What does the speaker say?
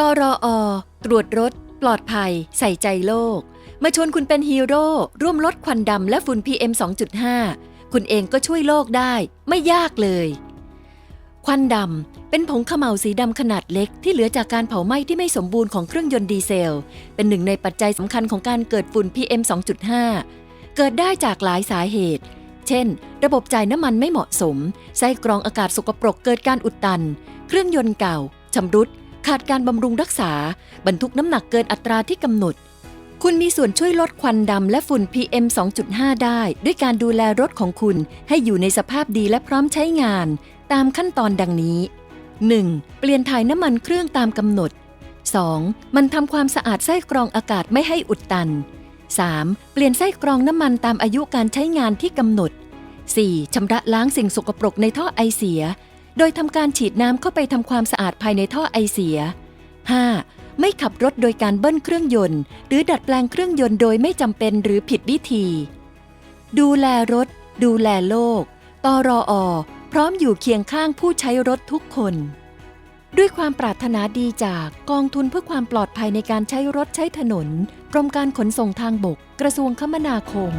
ตรอตรวจรถ ปลอดภัย ใส่ใจโลก มาชวนคุณเป็นฮีโร่ร่วมลดควันดำและฝุ่น PM 2.5 คุณเองก็ช่วยโลกได้ ไม่ยากเลย ควันดำเป็นผงขมเหลาสีดำขนาดเล็กที่เหลือจากการเผาไหม้ที่ไม่สมบูรณ์ของเครื่องยนต์ดีเซล เป็นหนึ่งในปัจจัยสำคัญของการเกิดฝุ่น PM 2.5 เกิดได้จากหลายสาเหตุเช่นระบบจ่ายน้ำมันไม่เหมาะสม ไส้กรองอากาศสกปรกเกิดการอุดตัน เครื่องยนต์เก่า ชำรุด ขาดการบำรุงรักษา บรรทุกน้ำหนักเกินอัตราที่กำหนด คุณมีส่วนช่วยลดควันดำและฝุ่น PM 2.5 ได้ ด้วยการดูแลรถของคุณให้อยู่ในสภาพดีและพร้อมใช้งาน ตามขั้นตอนดังนี้ 1. เปลี่ยนถ่ายน้ำมันเครื่องตามกำหนด 2. มันทำความสะอาดไส้กรองอากาศไม่ให้อุดตัน 3. เปลี่ยนไส้กรองน้ำมันตามอายุการใช้งานที่กำหนด 4. ชำระล้างสิ่งสกปรกในท่อไอเสีย โดยทำการฉีดน้ำเข้าไปทำความสะอาดภายในท่อไอเสีย 5. ไม่ขับรถโดยการเบิ้ลเครื่องยนต์ หรือดัดแปลงเครื่องยนต์โดยไม่จำเป็นหรือผิดวิธี ดูแลรถ ดูแลโลก ตรอพร้อมอยู่เคียงข้างผู้ใช้รถทุกคน ด้วยความปรารถนาดีจากกองทุนเพื่อความปลอดภัยในการใช้รถใช้ถนน กรมการขนส่งทางบก กระทรวงคมนาคม